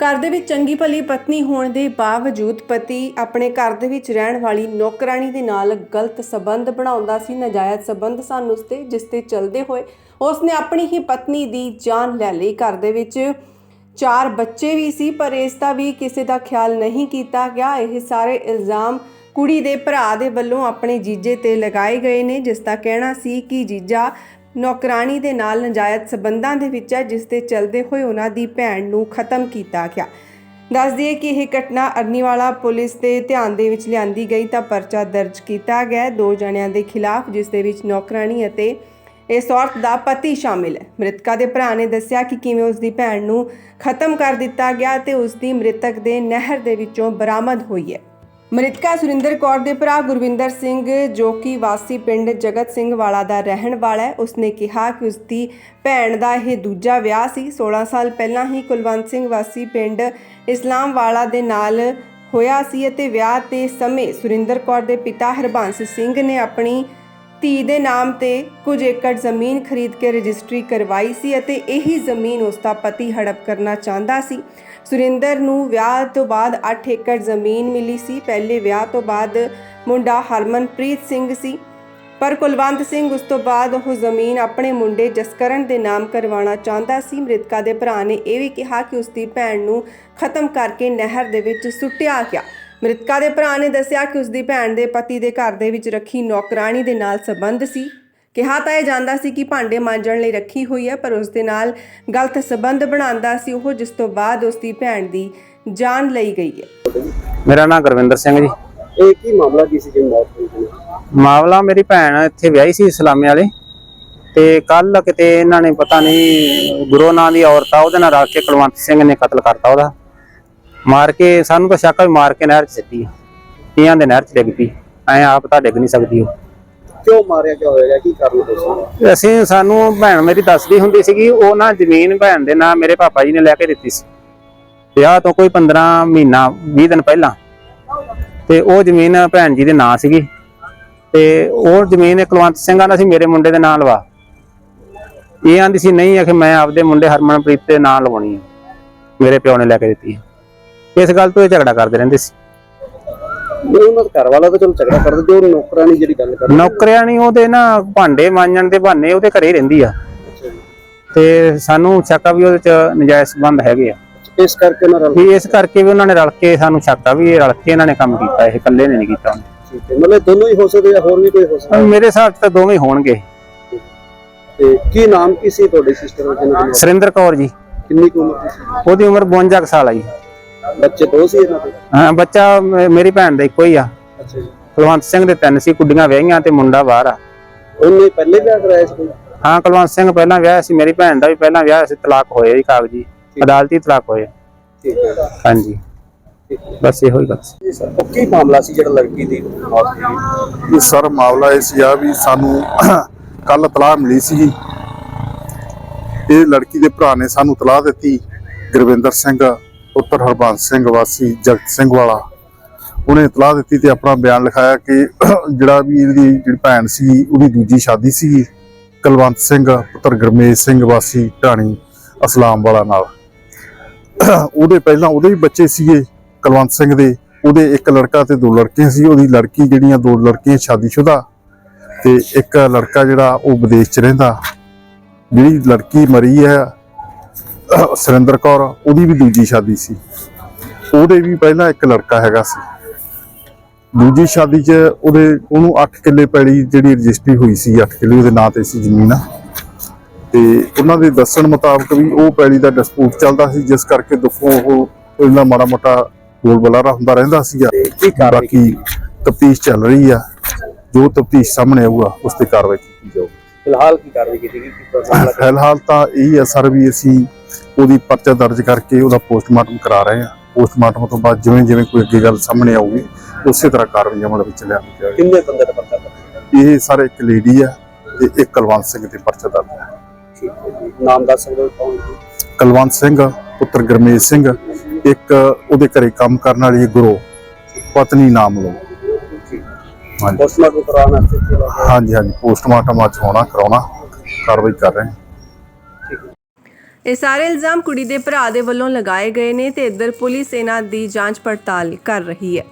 ਘਰ ਦੇ ਵਿੱਚ ਚੰਗੀ ਭਲੀ ਪਤਨੀ ਹੋਣ ਦੇ ਬਾਵਜੂਦ ਪਤੀ ਆਪਣੇ ਘਰ ਦੇ ਵਿੱਚ ਰਹਿਣ ਵਾਲੀ ਨੌਕਰਾਨੀ ਦੇ ਨਾਲ ਗਲਤ ਸਬੰਧ ਬਣਾਉਂਦਾ ਸੀ, ਨਾਜਾਇਜ਼ ਸਬੰਧ ਸਨ ਉਸ ਤੇ, ਜਿਸ ਤੇ ਚਲਦੇ ਹੋਏ ਉਸ ਨੇ ਆਪਣੀ ਹੀ ਪਤਨੀ ਦੀ ਜਾਨ ਲੈ ਲਈ। ਘਰ ਦੇ ਵਿੱਚ ਚਾਰ ਬੱਚੇ ਵੀ ਸੀ, ਪਰ ਇਸ ਦਾ ਵੀ ਕਿਸੇ ਦਾ ਖਿਆਲ ਨਹੀਂ ਕੀਤਾ ਗਿਆ। ਇਹ ਸਾਰੇ ਇਲਜ਼ਾਮ ਕੁੜੀ ਦੇ ਭਰਾ ਦੇ ਵੱਲੋਂ ਆਪਣੇ ਜੀਜੇ ਤੇ ਲਗਾਏ ਗਏ ਨੇ, ਜਿਸ ਦਾ ਕਹਿਣਾ ਸੀ ਕਿ ਜੀਜਾ ਨੌਕਰਾਨੀ ਦੇ ਨਾਲ ਨਜਾਇਜ਼ ਸਬੰਧਾਂ ਦੇ ਵਿੱਚ ਹੈ, ਜਿਸ ਦੇ ਚਲਦੇ ਹੋਏ ਉਹਨਾਂ ਦੀ ਭੈਣ ਨੂੰ ਖਤਮ ਕੀਤਾ ਗਿਆ। ਦੱਸ ਦਈਏ ਕਿ ਇਹ ਘਟਨਾ ਅਰਨੀਵਾਲਾ ਪੁਲਿਸ ਦੇ ਧਿਆਨ ਦੇ ਵਿੱਚ ਲਿਆਂਦੀ ਗਈ ਤਾਂ ਪਰਚਾ ਦਰਜ ਕੀਤਾ ਗਿਆ। ਦੋ ਜਣਿਆਂ ਦੇ ਖਿਲਾਫ, ਜਿਸ ਦੇ ਵਿੱਚ ਨੌਕਰਾਨੀ ਅਤੇ ਇਸ ਔਰਤ ਦਾ ਪਤੀ ਸ਼ਾਮਿਲ ਹੈ। ਮ੍ਰਿਤਕਾ ਦੇ ਭਰਾ ਨੇ ਦੱਸਿਆ ਕਿ ਕਿਵੇਂ ਉਸ ਦੀ ਭੈਣ ਨੂੰ ਖਤਮ ਕਰ ਦਿੱਤਾ ਗਿਆ ਤੇ ਉਸ ਦੀ ਮ੍ਰਿਤਕ ਦੇ ਨਹਿਰ ਦੇ ਵਿੱਚੋਂ ਬਰਾਮਦ ਹੋਈ ਹੈ। ਮ੍ਰਿਤਕਾ ਸੁਰਿੰਦਰ ਕੌਰ ਦੇ ਭਰਾ ਗੁਰਵਿੰਦਰ ਸਿੰਘ, ਜੋ ਕਿ ਵਾਸੀ ਪਿੰਡ ਜਗਤ ਸਿੰਘ ਵਾਲਾ ਦਾ ਰਹਿਣ ਵਾਲਾ ਹੈ, ਉਸਨੇ ਕਿਹਾ ਕਿ ਉਸਦੀ ਭੈਣ ਦਾ ਇਹ ਦੂਜਾ ਵਿਆਹ ਸੀ। 16 ਸਾਲ ਪਹਿਲਾਂ ਹੀ ਕੁਲਵੰਤ ਸਿੰਘ ਵਾਸੀ ਪਿੰਡ ਇਸਲਾਮ ਵਾਲਾ ਦੇ ਨਾਲ ਹੋਇਆ ਸੀ ਅਤੇ ਵਿਆਹ ਤੇ ਸਮੇਂ ਸੁਰਿੰਦਰ ਕੌਰ ਦੇ ਪਿਤਾ ਹਰਬੰਸ ਸਿੰਘ ਨੇ ਆਪਣੀ ਧੀ ਦੇ ਨਾਮ ਤੇ ਕੁਝ ਏਕੜ ਜ਼ਮੀਨ ਖਰੀਦ ਕੇ ਰਜਿਸਟਰੀ ਕਰਵਾਈ ਸੀ ਅਤੇ ਇਹੀ ਜ਼ਮੀਨ ਉਸ ਦਾ ਪਤੀ ਹੜਪ ਕਰਨਾ ਚਾਹੁੰਦਾ ਸੀ। ਸੁਰਿੰਦਰ ਨੂੰ ਵਿਆਹ ਤੋਂ ਬਾਅਦ 8 ਏਕੜ ਜ਼ਮੀਨ ਮਿਲੀ ਸੀ। ਪਹਿਲੇ ਵਿਆਹ ਤੋਂ ਬਾਅਦ ਮੁੰਡਾ ਹਰਮਨਪ੍ਰੀਤ ਸਿੰਘ ਸੀ। ਪਰ ਕੁਲਵੰਤ ਸਿੰਘ ਉਸ ਤੋਂ ਬਾਅਦ ਉਹ ਜ਼ਮੀਨ ਆਪਣੇ ਮੁੰਡੇ ਜਸਕਰਨ ਦੇ ਨਾਮ ਕਰਵਾਉਣਾ ਚਾਹੁੰਦਾ ਸੀ। ਮ੍ਰਿਤਕਾ ਦੇ ਭਰਾ ਨੇ ਇਹ ਵੀ ਕਿਹਾ ਕਿ ਉਸ ਦੀ ਭੈਣ ਨੂੰ ਖਤਮ ਕਰਕੇ ਨਹਿਰ ਦੇ ਵਿੱਚ ਸੁੱਟਿਆ ਗਿਆ। ਮ੍ਰਿਤਕਾ ਦੇ ਭਰਾ ਨੇ ਦੱਸਿਆ ਕਿ ਉਸ ਦੀ ਭੈਣ ਦੇ ਪਤੀ ਦੇ ਘਰ ਦੇ ਵਿੱਚ ਰੱਖੀ ਨੌਕਰਾਨੀ ਦੇ ਨਾਲ ਸੰਬੰਧ ਸੀ। ਕਿਹਾ ਤਾਂ ਇਹ ਜਾਂਦਾ ਸੀ ਕਿ ਭਾਂਡੇ ਮਾਂਜਣ ਲਈ ਰੱਖੀ ਹੋਈ ਹੈ ਪਰ ਉਸ ਦੇ ਨਾਲ ਗਲਤ ਸੰਬੰਧ ਬਣਾਉਂਦਾ ਸੀ ਉਹ ਜਿਸ ਤੋਂ ਬਾਅਦ ਉਸ ਦੀ ਭੈਣ ਦੀ ਜਾਨ ਲਈ ਗਈ ਹੈ। ਮੇਰਾ ਨਾਮ ਗੁਰਵਿੰਦਰ ਸਿੰਘ ਜੀ। ਇਹ ਕੀ ਮਾਮਲਾ ਕੀ ਸੀ ਜੀ ਮੌਤ ਹੋਈ ਸੀ ਮਾਮਲਾ ਮੇਰੀ ਭੈਣ ਇੱਥੇ ਵਿਆਹੀ ਸੀ ਇਸਲਾਮੇ ਵਾਲੇ ਤੇ ਕੱਲ ਕਿਤੇ ਇਹਨਾਂ ਨੇ ਪਤਾ ਨਹੀਂ ਗੁਰੂ ਨਾਂ ਦੀ ਔਰਤ ਆ ਉਹਦੇ ਨਾਲ ਰਲ ਕੇ ਕੁਲਵੰਤ ਸਿੰਘ ਨੇ ਕਤਲ ਕਰਤਾ ਉਹਦਾ। ਮਾਰ ਕੇ ਸਾਨੂੰ ਤਾਂ ਸ਼ੱਕ ਆ ਵੀ ਮਾਰ ਕੇ ਨਹਿਰ 'ਚ ਸਿੱਟੀ ਆ। ਤੀਆਂ ਦੇ ਨਹਿਰ 'ਚ ਡਿੱਗ ਪਈ। ਐ ਆਪ ਤਾਂ ਡਿੱਗ ਨਹੀਂ ਸਕਦੀ ਉਹ। ਕਿਉਂ ਮਾਰਿਆ ਕਿਉਂ ਹੋਇਆ? ਕੀ ਕਾਰਨ ਦੱਸੋ ਤੇ ਅਸੀਂ ਸਾਨੂੰ ਭੈਣ ਮੇਰੀ ਦੱਸਦੀ ਹੁੰਦੀ ਸੀਗੀ ਉਹ ਨਾ ਜ਼ਮੀਨ ਭੈਣ ਦੇ ਨਾਂ ਮੇਰੇ ਪਾਪਾ ਜੀ ਨੇ ਲੈ ਕੇ ਦਿੱਤੀ ਸੀ। ਵਿਆਹ ਤੋਂ ਕੋਈ 15 ਮਹੀਨਾ 20 ਦਿਨ ਪਹਿਲਾਂ। ਤੇ ਉਹ ਜ਼ਮੀਨ ਭੈਣ ਜੀ ਦੇ ਨਾਂ ਸੀਗੀ। ਤੇ ਉਹ ਜ਼ਮੀਨ ਕੁਲਵੰਤ ਸਿੰਘ ਆਂਦਾ ਸੀ ਮੇਰੇ ਮੁੰਡੇ ਦੇ ਨਾਂ ਲਵਾ। ਇਹ ਆਂਦੀ ਸੀ ਨਹੀਂ ਆ ਕਿ ਮੈਂ ਆਪਦੇ ਮੁੰਡੇ ਹਰਮਨਪ੍ਰੀਤ ਦੇ ਨਾਂ ਲਵਾਉਣੀ ਹੈ ਮੇਰੇ ਪਿਓ ਨੇ ਲੈ ਕੇ ਦਿੱਤੀ ਹੈ ਇਸ ਗੱਲ ਤੋਂ ਇਹ ਝਗੜਾ ਕਰਦੇ ਰਹਿੰਦੇ ਸੀ। ਨਹੀਂ ਉਹਨਾਂ ਦਾ ਘਰ ਵਾਲਾ ਤਾਂ ਚਲੋ ਝਗੜਾ ਕਰਦੇ ਜੋ ਨੌਕਰਾਨੀ ਜਿਹੜੀ ਗੱਲ ਕਰ ਨੌਕਰਿਆਂ ਨਹੀਂ ਉਹਦੇ ਨਾ ਭਾਂਡੇ ਮਾਂਜਣ ਦੇ ਬਹਾਨੇ ਉਹਦੇ ਘਰੇ ਹੀ ਰਹਿੰਦੀ ਆ। ਤੇ ਸਾਨੂੰ ਸ਼ੱਕ ਆ ਵੀ ਉਹਦੇ ਚ ਨਜਾਇਜ਼ ਸੰਬੰਧ ਹੈਗੇ ਆ। ਇਸ ਕਰਕੇ ਨਾ ਰਲ ਵੀ ਇਸ ਕਰਕੇ ਵੀ ਉਹਨਾਂ ਨੇ ਰਲ ਕੇ ਸਾਨੂੰ ਸ਼ੱਕ ਆ ਵੀ ਇਹ ਰਲ ਕੇ ਇਹਨਾਂ ਨੇ ਕੰਮ ਕੀਤਾ ਇਹ ਇਕੱਲੇ ਨੇ ਨਹੀਂ ਕੀਤਾ। ਉਹਨੇ। ਠੀਕ ਹੈ ਮਤਲਬ ਦੋਨੋਂ ਹੀ ਹੋ ਸਕਦੇ ਜਾਂ ਹੋਰ ਵੀ ਕੋਈ ਹੋ ਸਕਦਾ? ਮੇਰੇ ਹਿਸਾਬ 'ਚ ਤਾਂ ਦੋਵੇਂ ਹੋਣਗੇ। ਤੇ ਕੀ ਨਾਮ ਕੀ ਸੀ ਤੁਹਾਡੇ ਸਿਸਟਰ ਦਾ ਜਿਹਨਾਂ ਦੀ? ਮੌਤ? ਸੁਰਿੰਦਰ ਕੌਰ ਜੀ। ਕਿੰਨੀ ਕੁ ਉਮਰ ਦੀ ਸੀ? ਉਹਦੀ ਉਮਰ 52 ਕੁ ਸਾਲ ਆ ਜੀ। ਬੱਚੇ ਦੋ ਸੀ ਇਹਨਾਂ ਦੇ? ਹਾਂ ਬੱਚਾ ਮ- ਮੇਰੀ ਭੈਣ ਦਾ ਇੱਕੋ ਹੀ ਆ। ਅੱਛਾ ਜੀ। ਕੁਲਵੰਤ ਸਿੰਘ ਦੇ ਤਿੰਨ ਸੀ ਕੁੜੀਆਂ ਵਿਆਹੀਆਂ ਤੇ ਮੁੰਡਾ ਬਾਹਰ ਆ। ਉਹਨੇ ਪਹਿਲੇ ਵਿਆਹ ਕਰਾਇਆ ਸੀ ਕੋਈ? ਹਾਂ ਕੁਲਵੰਤ ਸਿੰਘ ਪਹਿਲਾਂ ਵਿਆਹ ਸੀ ਮੇਰੀ ਭੈਣ ਦਾ ਵੀ ਪਹਿਲਾਂ ਵਿਆਹ ਸੀ ਤਲਾਕ ਹੋਇਆ ਜੀ ਕਾਗਜ਼ੀ। ਅਦਾਲਤੀ ਤਲਾਕ ਹੋਇਆ ਠੀਕ ਹੈ। ਹਾਂਜੀ। ਬਸ ਇਹੋ ਹੀ ਗੱਲ ਸੀ। ਉਹ ਕੀ ਮਾਮਲਾ ਸੀ ਜਿਹੜਾ ਲੜਕੀ ਦੀ ਮੌਤ ਹੋਈ? ਇਹ ਸਰ ਮਾਮਲਾ ਇਹ ਸੀ ਆ ਵੀ ਸਾਨੂੰ ਕੱਲ ਤਲਾਹ ਮਿਲੀ ਸੀ ਇਹ ਲੜਕੀ ਦੇ ਭਰਾ ਨੇ ਸਾਨੂੰ ਤਲਾਹ ਦਿੱਤੀ ਗੁਰਵਿੰਦਰ ਸਿੰਘ। ਪੁੱਤਰ ਹਰਬੰਸ ਸਿੰਘ ਵਾਸੀ ਜਗਤ ਸਿੰਘ ਵਾਲਾ, ਉਹਨੇ ਇਤਲਾਹ ਦਿੱਤੀ ਤੇ ਆਪਣਾ ਬਿਆਨ ਲਿਖਾਇਆ ਕਿ ਜਿਹੜਾ ਵੀ ਇਹਦੀ ਜਿਹੜੀ ਭੈਣ ਸੀ ਉਹਦੀ ਦੂਜੀ ਸ਼ਾਦੀ ਸੀ ਕੁਲਵੰਤ ਸਿੰਘ, ਪੁੱਤਰ ਗਰਮੇਸ਼ ਸਿੰਘ ਵਾਸੀ, ਢਾਣੀ ਅਸਲਾਮ ਵਾਲਾ ਨਾਲ। ਉਹਦੇ ਪਹਿਲਾਂ ਉਹਦੇ ਵੀ ਬੱਚੇ ਸੀਗੇ, ਕੁਲਵੰਤ ਸਿੰਘ ਦੇ। ਉਹਦੇ ਇੱਕ ਲੜਕਾ ਤੇ ਦੋ ਲੜਕੀਆਂ ਸੀ। ਉਹਦੀ ਲੜਕੀ ਜਿਹੜੀਆਂ ਦੋ ਲੜਕੀਆਂ ਸ਼ਾਦੀशुदा ਤੇ ਇੱਕ ਲੜਕਾ ਜਿਹੜਾ ਉਹ ਵਿਦੇਸ਼ 'ਚ ਰਹਿੰਦਾ। ਜਿਹੜੀ ਲੜਕੀ ਮਰੀ ਹੈ ਸੁਰਿੰਦਰ ਕੌਰ ਉਹਦੀ ਵੀ ਦੂਜੀ ਸ਼ਾਦੀ ਸੀ। ਉਹਦੇ ਵੀ ਪਹਿਲਾਂ ਇੱਕ ਲੜਕਾ ਹੈਗਾ ਸੀ। ਦੂਜੀ ਸ਼ਾਦੀ 'ਚ ਉਹਦੇ ਉਹਨੂੰ 8 ਕਿੱਲੇ ਪੈਲੀ ਜਿਹੜੀ ਰਜਿਸਟਰੀ ਹੋਈ ਸੀ 8 ਕਿੱਲੇ ਉਹਦੇ ਨਾਂ ਤੇ ਸੀ ਜ਼ਮੀਨ। ਤੇ ਉਹਨਾਂ ਦੇ ਦੱਸਣ ਮੁਤਾਬਕ ਵੀ ਉਹ ਪੈਲੀ ਦਾ ਡਿਸਪਿਊਟ ਚੱਲਦਾ ਸੀ ਜਿਸ ਕਰਕੇ ਦੁੱਖੋਂ ਉਹ ਇਹਨਾਂ ਮਾੜਾ ਮੋਟਾ ਬੋਲ ਬਲਾਰਾ ਹੁੰਦਾ ਰਹਿੰਦਾ ਸੀਗਾ। ਬਾਕੀ ਤਫਤੀਸ਼ ਚੱਲ ਰਹੀ ਆ। ਜੋ ਤਫਤੀਸ਼ ਸਾਹਮਣੇ ਆਊਗਾ ਉਸ ਤੇ ਕਾਰਵਾਈ ਕੀਤੀ ਜਾਊਗੀ। ਫਿਲਹਾਲ ਕੀ ਕਾਰਵਾਈ ਕੀਤੀ ਗਈ? ਕੀ ਮਾਮਲਾ ਫਿਲਹਾਲ ਤਾਂ ਇਹ ਹੈ ਸਰ ਵੀ ਅਸੀਂ ਉਹਦੀ ਪਰਚਾ ਦਰਜ ਕਰਕੇ ਉਹਦਾ ਪੋਸਟਮਾਰਟਮ ਕਰਾ ਰਹੇ ਹਾਂ। ਪੋਸਟਮਾਰਟਮ ਤੋਂ ਬਾਅਦ ਜਿਵੇਂ ਜਿਵੇਂ ਕੋਈ ਅੱਗੇ ਗੱਲ ਸਾਹਮਣੇ ਆਊਗੀ ਉਸੇ ਤਰ੍ਹਾਂ ਕਾਰਵਾਈ ਅਮਲ ਵਿੱਚ ਲਿਆਂਦੀ ਜਾਵੇਗੀ ਕਿੰਨੇ ਬੰਦੇ ਦਾ ਲੱਗਾ ਇਹ ਸਾਰੇ ਇੱਕ ਲੇਡੀ ਆ ਤੇ ਇੱਕ ਕੁਲਵੰਤ ਸਿੰਘ ਤੇ ਪਰਚਾ ਦਰਜ ਹੈ। ਠੀਕ ਹੈ ਜੀ। ਨਾਮ ਦੱਸ ਸਕਦੇ ਹੋ ਕੌਣ ਕੁਲਵੰਤ ਸਿੰਘ ਪੁੱਤਰ ਗਰਮੇਸ਼ ਸਿੰਘ ਇੱਕ ਉਹਦੇ ਘਰੇ ਕੰਮ ਕਰਨ ਵਾਲੀ ਗੁਰੂ। ਪਤਨੀ ਨਾਮ ਲਓ। ਹਾਂਜੀ। ਪੋਸਟਮਾਰਟਮ ਕਰਾਉਣਾ ਤੇ ਕੀ ਲੱਗਦਾ ਹਾਂਜੀ ਹਾਂਜੀ ਪੋਸਟਮਾਰਟਮ ਅੱਜ ਹੋਣਾ ਕਰਾਉਣਾ ਕਾਰਵਾਈ ਕਰ ਰਹੇ ਹਾਂ। ਇਹ ਸਾਰੇ ਇਲਜ਼ਾਮ ਕੁੜੀ ਦੇ ਭਰਾ ਦੇ ਵੱਲੋਂ ਲਗਾਏ ਗਏ ਨੇ ਤੇ ਇੱਧਰ ਪੁਲਿਸ ਇਹਨਾਂ ਦੀ ਜਾਂਚ ਪੜਤਾਲ ਕਰ ਰਹੀ ਹੈ।